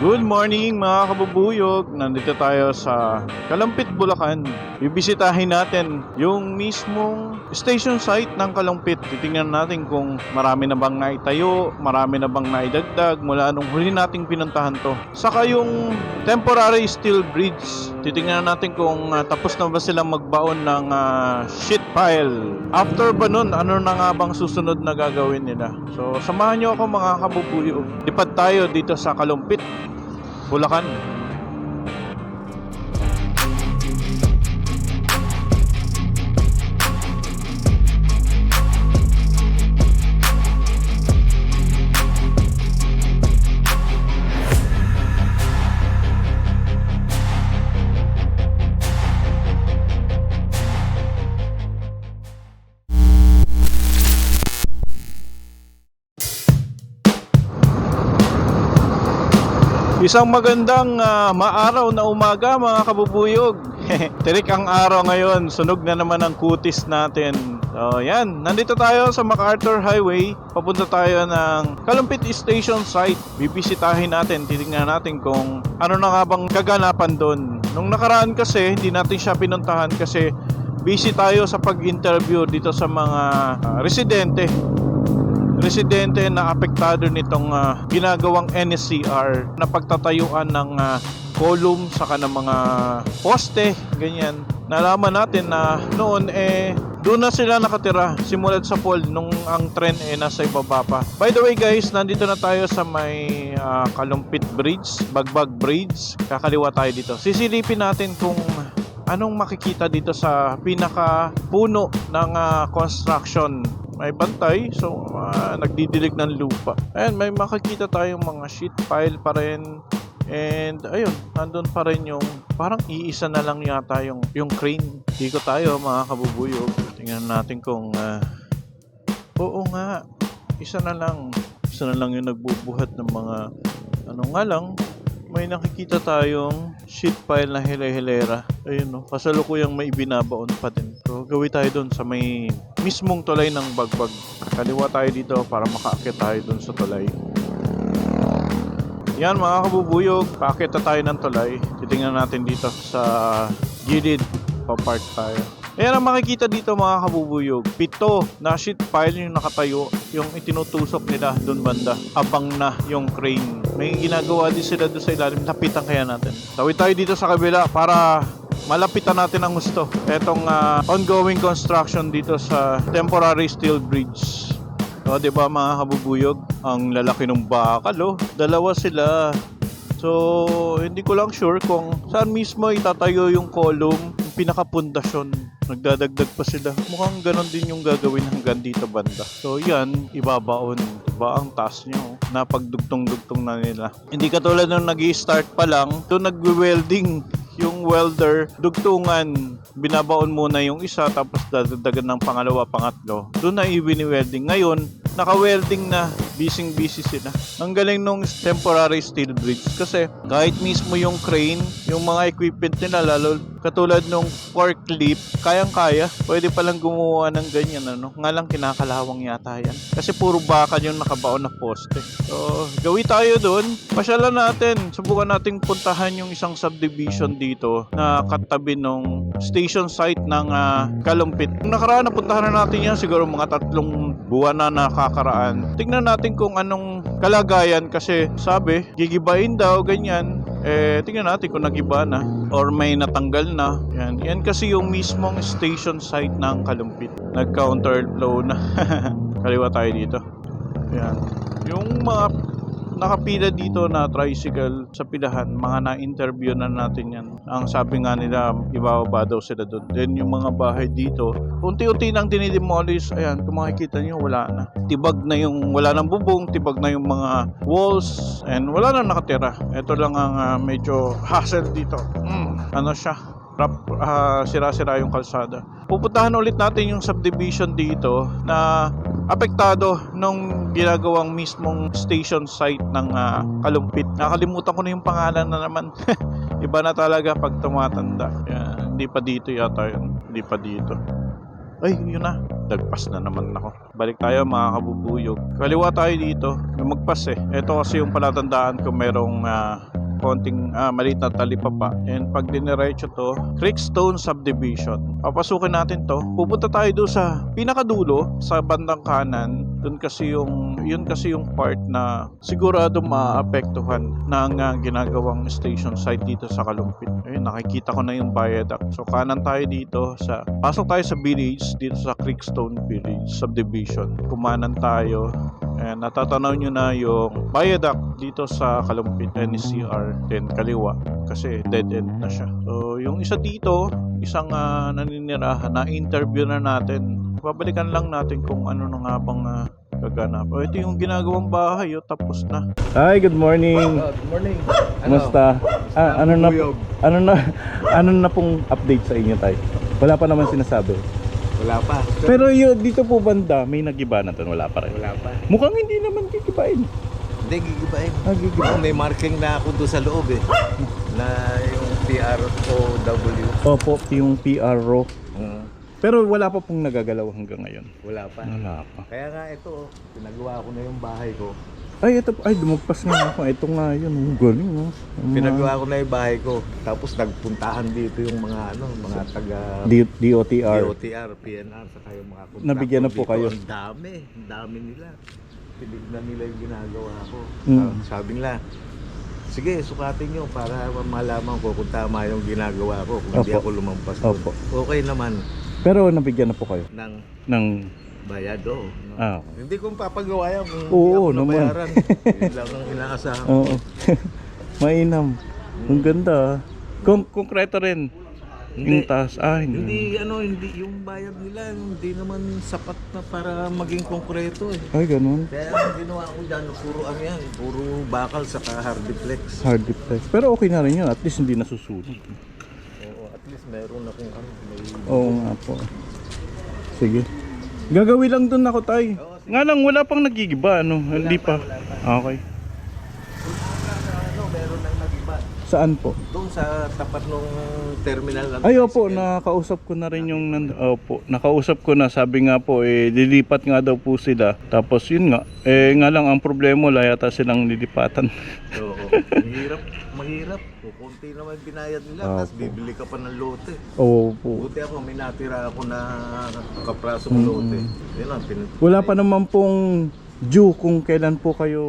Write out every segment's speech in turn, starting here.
Good morning mga kabubuyog! Nandito tayo sa Kalampit, Bulacan. Bibisitahin natin yung mismong station site ng Kalampit. Titingnan natin kung marami na bang naitayo, marami na bang naidagdag mula nung huli nating pinuntahan to. Saka yung temporary steel bridge. Titingnan natin kung ah, tapos na ba silang magbaon ng ah, sheet pile. After ba nun, ano na nga bang susunod na gagawin nila? So, samahan nyo ako mga kabubuyog. Lipad tayo dito sa Kalumpit, Bulacan. Isang magandang ah, maaraw na umaga mga kabubuyog. Tirik ang araw ngayon, sunog na naman ang kutis natin. So yan, nandito tayo sa MacArthur Highway. Papunta tayo ng Kalumpit Station site. Bibisitahin natin, titingnan natin kung ano na nga bang kaganapan doon. Nung nakaraan kasi, hindi natin siya pinuntahan kasi busy tayo sa pag-interview dito sa mga ah, residente residente na apektado nitong ah, ginagawang NSCR na pagtatayuan ng ah, column saka ng mga poste, ganyan. Nalaman natin na noon eh doon na sila nakatira simulat sa pool nung ang tren eh nasa ibaba pa. By the way guys, nandito na tayo sa may ah, Kalumpit Bridge, Bagbag Bridge. Kakaliwa tayo dito. Sisilipin natin kung anong makikita dito sa pinaka puno ng ah, construction may bantay so ah, nagdidilig ng lupa. Ayan may makikita tayong mga sheet pile pa rin. And ayun nandun pa rin yung parang iisa na lang yata yung, yung crane. Dito tayo mga kabubuyog tingnan natin kung ah, oo nga isa na lang. Isa na lang yung nagbubuhat ng mga ano nga lang may nakikita tayong sheet pile na hile-hilera. Ayun no, kasalukuyang may ibinabaon pa din. So, gawi tayo doon sa may mismong tulay ng bagbag. Kaliwa tayo dito para makaakit tayo doon sa tulay. Yan mga kabubuyog, paakit tayo ng tulay. Titingnan natin dito sa gilid. Papark tayo. Ayan ang makikita dito mga kabubuyog. Pito na sheet pile yung nakatayo, yung itinutusok nila doon banda. Abang na yung crane. May ginagawa din sila doon sa ilalim. Lapitan kaya natin. Tawid tayo dito sa kabila para malapitan natin ang gusto. Etong ah, ongoing construction dito sa temporary steel bridge. O, di ba mga kabubuyog? Ang lalaki ng bakal, oh. Dalawa sila. So, hindi ko lang sure kung saan mismo itatayo yung column, yung pinakapundasyon. Nagdadagdag pa sila. Mukhang ganon din yung gagawin hanggang dito banda. So, yan, ibabaon. Diba ang taas nyo? Napagdugtong-dugtong na nila. Hindi katulad nung nag start pa lang, to nagwe-welding yung welder, dugtungan, binabaon muna yung isa tapos dadagdagan ng pangalawa, pangatlo. Doon na i-welding. Ngayon, naka-welding na, busy-busy sila. Ang galing nung temporary steel bridge kasi kahit mismo yung crane, yung mga equipment nila, lalo katulad nung forklift, kayang-kaya. Pwede palang gumawa ng ganyan, ano? Nga lang kinakalawang yata yan. Kasi puro bakal yung nakabaon na poste. So, gawi tayo doon. Pasyalan natin. Subukan nating puntahan yung isang subdivision dito na katabi nung station site ng ah, Kalumpit. Nung nakaraan, napuntahan na natin yan. Siguro mga tatlong buwan na nakakaraan. Tingnan natin kung anong kalagayan kasi sabi, gigibain daw, ganyan. Eh, tingnan natin kung nagiba na or may natanggal na. Yan. Yan kasi yung mismong station site ng Kalumpit. Nag-counterflow na. Kaliwa tayo dito. Yan. Yung mga nakapila dito na tricycle sa pilahan, mga na-interview na natin yan. Ang sabi nga nila, ibababa daw sila doon. Then yung mga bahay dito, unti-unti nang dinidemolish. Ayan, kung makikita nyo, wala na. Tibag na yung, wala nang bubong, tibag na yung mga walls, and wala na nakatira. Ito lang ang ah, medyo hassle dito. Mm, ano siya? Rap, ah, sira-sira yung kalsada. Pupuntahan ulit natin yung subdivision dito na apektado nung ginagawang mismong station site ng ah, Kalumpit. Nakalimutan ko na yung pangalan na naman. Iba na talaga pag tumatanda. Yan, hindi pa dito yata yun. Hindi pa dito. Ay, yun na. Lagpas na naman ako. Balik tayo mga kabubuyog. Kaliwa tayo dito. Magpas eh. Ito kasi yung palatandaan ko merong ah, konting ah, maliit na talipapa. And pag diniretso to, Creekstone Subdivision. Papasukin natin to. Pupunta tayo doon sa pinakadulo, sa bandang kanan. Doon kasi yung, yun kasi yung part na sigurado maapektuhan ng ah, ginagawang station site dito sa Kalumpit. Ayun, nakikita ko na yung viaduct. So kanan tayo dito sa, pasok tayo sa village, dito sa Creekstone Village Subdivision. Kumanan tayo. And natatanaw nyo na yung viaduct dito sa Kalumpit NCR then kaliwa kasi dead end na siya. So yung isa dito, isang ah, naninirahan na interview na natin. Babalikan lang natin kung ano na nga bang ah, kaganap. O ito yung ginagawang bahay, oh, tapos na. Hi, good morning. good morning. Kumusta? Ah, ano na ano na ano na pong update sa inyo tayo? Wala pa naman sinasabi. Wala pa. Pero yun, dito po banda, may nagiba na to, wala pa rin. Wala pa. Mukhang hindi naman gigibain. Hindi, gigibain. Ah, gigibain. May marking na ako doon sa loob eh. Na yung PROW. Opo, yung PRO. Mm, Pero wala pa pong nagagalaw hanggang ngayon. wala pa. Wala pa. Kaya nga ito, pinagawa ko na yung bahay ko. Ay, ito, ay, dumagpas nga ako. Ito nga yun, ang galing, no? Mga Pinagawa ko na yung bahay ko. Tapos nagpuntahan dito yung mga ano, mga taga D- DOTR. DOTR, PNR, saka yung mga contractor Nabigyan na po dito. kayo? Ang dami, ang dami nila. Tinignan nila yung ginagawa ko. Mm. Ah, sabi nila, sige, sukatin nyo para malaman ko kung tama yung ginagawa ko, kung hindi Opo. ako lumampas doon. Opo. Okay naman Pero nabigyan na po kayo ng ng... bayad oh. No? Ah, Hindi ko papagawa yan kung Oo, hindi ako naman. nabayaran. Yun lang ang inaasahan ko. oo. Mainam. Ang ganda. ah. Kon- konkreto rin. Yung Hindi. taas. Ah, Hindi hindi. ano, hindi yung bayad nila hindi naman sapat na para maging konkreto eh. Ay, ganun. Kaya ang ginawa ko dyan, puro ano yan, puro bakal sa hardiplex. Hard. Pero okay na rin yun. At least hindi nasusunog. Oo, at least meron akong ano, may... Oo nga po. Sige. Gagawin lang dun ako, tay. Nga lang, wala pang nagigiba, ano? hindi pa. Okay. Ano, meron nang nag-iba. Saan po? Doon sa tapat ng terminal ng Ay, opo, tricycle. nakausap ko na rin yung nand- opo, nakausap ko na sabi nga po eh lilipat nga daw po sila. Tapos yun nga, eh nga lang ang problema wala yata silang lilipatan. Oo, mahirap, mahirap. Kukunti naman binayad nila, Opo. tapos bibili ka pa ng lote. Opo. Buti ako, may natira ako na kaprasong Mm. lote. Yun lang, pin- Wala pa naman pong due kung kailan po kayo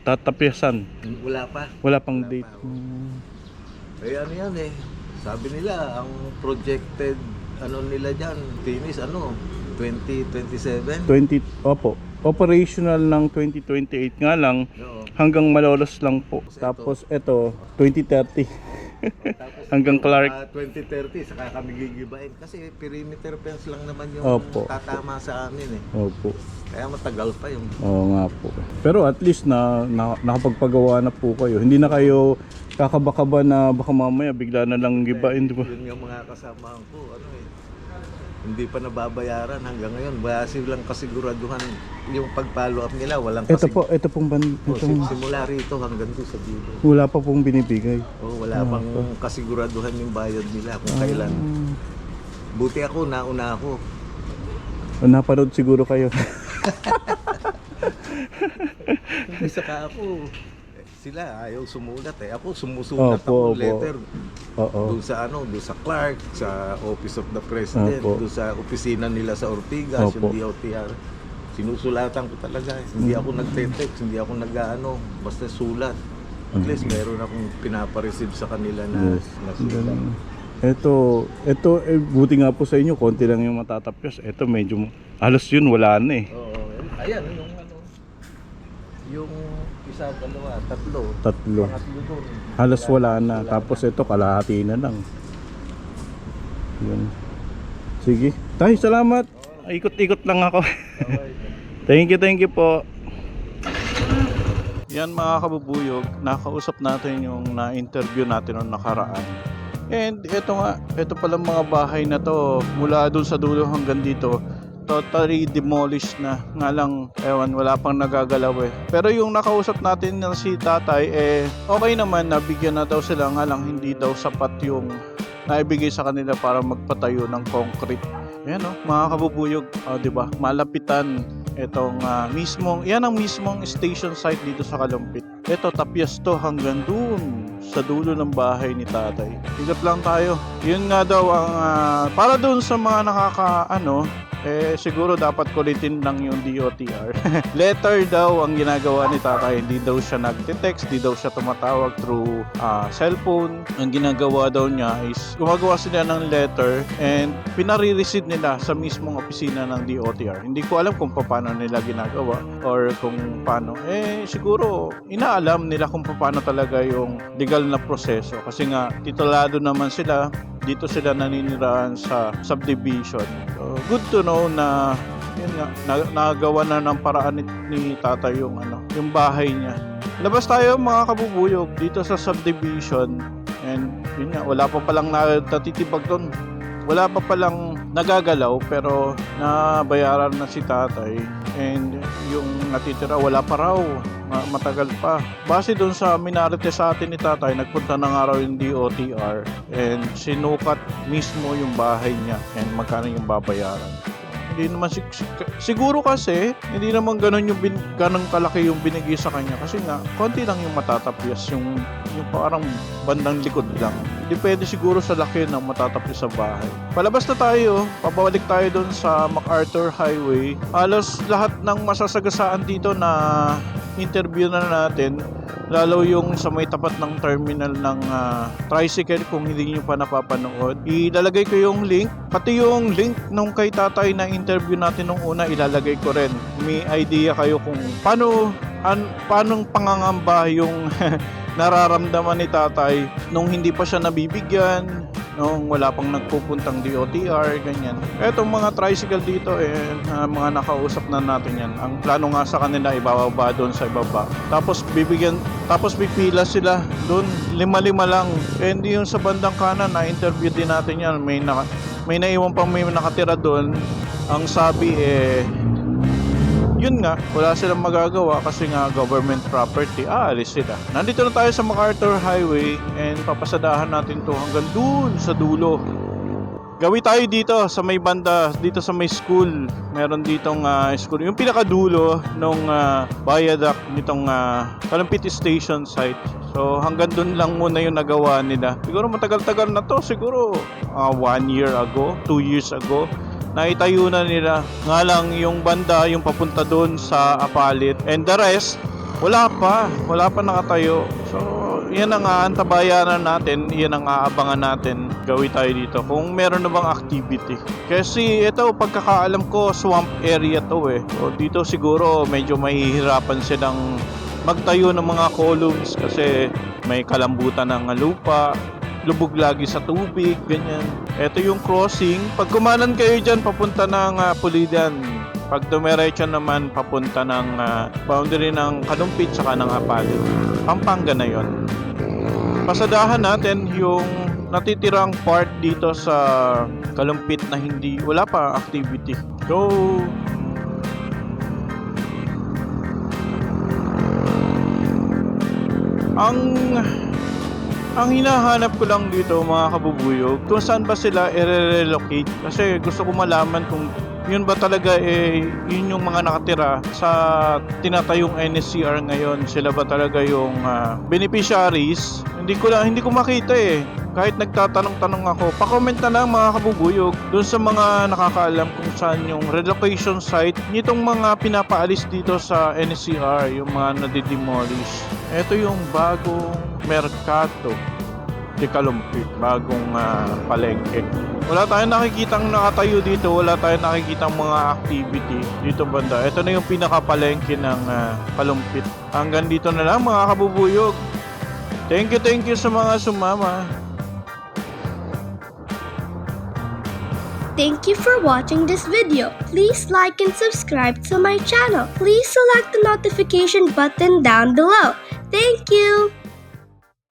tatapyasan. Wala pa. Wala pang Wala date. pa, oo. Mm. Eh ano yan eh. Sabi nila, ang projected ano nila dyan, finish ano, 2027. 20, opo. Operational ng 2028 nga lang Oo. hanggang Malolos lang po. Tapos ito, 2030. Tapos Hanggang Clark. mga 2030, saka kami gigibain. Kasi perimeter fence lang naman yung Opo. tatama sa amin eh. Opo. Kaya matagal pa yung... Oo nga po. Pero at least na, na nakapagpagawa na po kayo. Hindi na kayo kakaba-kaba na baka mamaya bigla na lang gibain, di ba? Yun yung mga kasamahan ko, ano eh. Hindi pa nababayaran hanggang ngayon. Wala silang kasiguraduhan yung pag-follow up nila. Walang Ito kasig- po, ito pong ban, Oh, itong, sim- simula rito hanggang doon sa dulo. wala pa pong binibigay. Oh, wala pang kasiguraduhan yung bayad nila kung kailan. Hmm. Buti ako, nauna ako. Napanood siguro kayo. Hindi saka ako. Sila ayaw sumulat eh. Ako sumusulat Opo, ako opo. letter. Oo. Doon sa ano, doon sa Clark, sa Office of the President, Opo. doon sa opisina nila sa Ortigas, Opo. yung DOTR. Sinusulatan ko talaga. eh. Hindi ako Mm. nagte-text, hindi ako nag-ano, basta sulat. At least meron akong pinapa-receive sa kanila na, Mm. Yes. na sulat. Ito, ito, eh, buti nga po sa inyo, konti lang yung matatapos. Ito medyo, halos yun, wala na eh. Oo, ayan yung ano, yung isa, dalawa, tatlo. Tatlo. Pangatlo doon. Halos wala na. Tapos ito, kalahati na lang. Yun. Sige. Tay, salamat. Ikot-ikot lang ako. thank you, thank you po. Yan mga kabubuyog, nakausap natin yung na-interview natin noong nakaraan. And ito nga, ito pala mga bahay na to, mula dun sa dulo hanggang dito, totally demolished na. Nga lang, ewan, wala pang nagagalaw eh. Pero yung nakausap natin na si tatay, eh, okay naman, nabigyan na daw sila. Nga lang, hindi daw sapat yung naibigay sa kanila para magpatayo ng concrete. Yan o, mga kabubuyog. O, di ba? Malapitan itong ah, mismong, yan ang mismong station site dito sa Kalumpit. Ito, tapyas to hanggang dun sa dulo ng bahay ni tatay. Ikot lang tayo. Yun nga daw ang, ah, para dun sa mga nakaka, ano, eh siguro dapat kulitin lang yung DOTR. Letter daw ang ginagawa ni tatay. Hindi daw siya nagte-text, hindi daw siya tumatawag through ah, cellphone. Ang ginagawa daw niya is gumagawa sila ng letter and pinare-receive nila sa mismong opisina ng DOTR. Hindi ko alam kung paano nila ginagawa or kung paano. Eh siguro inaalam nila kung paano talaga yung legal na proseso kasi nga titulado naman sila dito sila naninirahan sa subdivision. So, good to know na yun nga, na- nagawa na ng paraan ni, ni tatay yung ano, yung bahay niya. Labas tayo mga kabubuyog dito sa subdivision and yun nga, wala pa palang natatitibag doon. Wala pa palang nagagalaw pero nabayaran na si tatay and yung natitira wala pa raw Ma- matagal pa. Base doon sa minarite sa atin ni tatay, nagpunta na nga raw yung DOTR and sinukat mismo yung bahay niya and magkano yung babayaran. Hindi naman sig- sig- siguro kasi hindi naman ganun yung bin, ganun kalaki yung binigay sa kanya kasi nga konti lang yung matatapyas yung yung parang bandang likod lang. Depende siguro sa laki ng matatapyas sa bahay. Palabas na tayo, pabalik tayo doon sa MacArthur Highway. Halos lahat ng masasagasaan dito na interview na natin lalo yung sa may tapat ng terminal ng ah, tricycle kung hindi nyo pa napapanood. Ilalagay ko yung link pati yung link nung kay tatay na interview natin nung una ilalagay ko rin. May idea kayo kung paano an, paanong pangangamba yung nararamdaman ni tatay nung hindi pa siya nabibigyan nung wala pang nagpupuntang DOTR, ganyan. Etong mga tricycle dito, eh, mga nakausap na natin yan. Ang plano nga sa kanila, ibababa doon sa ibaba. Tapos bibigyan, tapos pipila sila doon, lima-lima lang. Eh, hindi yung sa bandang kanan, na-interview din natin yan. May, naka, may naiwan pang may nakatira doon. Ang sabi, eh, yun nga, wala silang magagawa kasi nga government property, aalis sila. Nandito na tayo sa MacArthur Highway and papasadahan natin to hanggang dun sa dulo. Gawi tayo dito sa may banda, dito sa may school. Meron ditong ah, school. Yung pinakadulo nung uh, viaduct nitong uh, Kalumpit Station site. So hanggang dun lang muna yung nagawa nila. Siguro matagal-tagal na to. Siguro ah, one year ago, two years ago naitayo na nila. Nga lang yung banda, yung papunta doon sa Apalit. And the rest, wala pa. Wala pa nakatayo. So, yan ang aantabayanan natin. Yan ang aabangan natin. Gawin tayo dito. Kung meron na bang activity. Kasi ito, pagkakaalam ko, swamp area to eh. So, dito siguro medyo mahihirapan silang magtayo ng mga columns kasi may kalambutan ng lupa lubog lagi sa tubig, ganyan. Ito yung crossing. Pag kumanan kayo dyan, papunta ng uh, Pulidan. Pag dumiretso naman, papunta ng ah, boundary ng Kalumpit saka ng Apalit. Pampanga na yon. Pasadahan natin yung natitirang part dito sa Kalumpit na hindi, wala pa activity. Go! Ang ang hinahanap ko lang dito mga kabubuyog, kung saan ba sila i-relocate. Kasi gusto ko malaman kung yun ba talaga eh, yun yung mga nakatira sa tinatayong NSCR ngayon. Sila ba talaga yung ah, beneficiaries? Hindi ko lang, hindi ko makita eh. Kahit nagtatanong-tanong ako, pa-comment na lang mga kabubuyog doon sa mga nakakaalam kung saan yung relocation site nitong mga pinapaalis dito sa NSCR, yung mga nadidemolish. Ito yung bagong merkato di Kalumpit, bagong ah, palengke. Wala tayong nakikitang nakatayo dito, wala tayong nakikitang mga activity dito banda. Ito na yung pinakapalengke ng ah, Kalumpit. Hanggang dito na lang mga kabubuyog. Thank you, thank you sa mga sumama. Thank you for watching this video. Please like and subscribe to my channel. Please select the notification button down below. Thank you.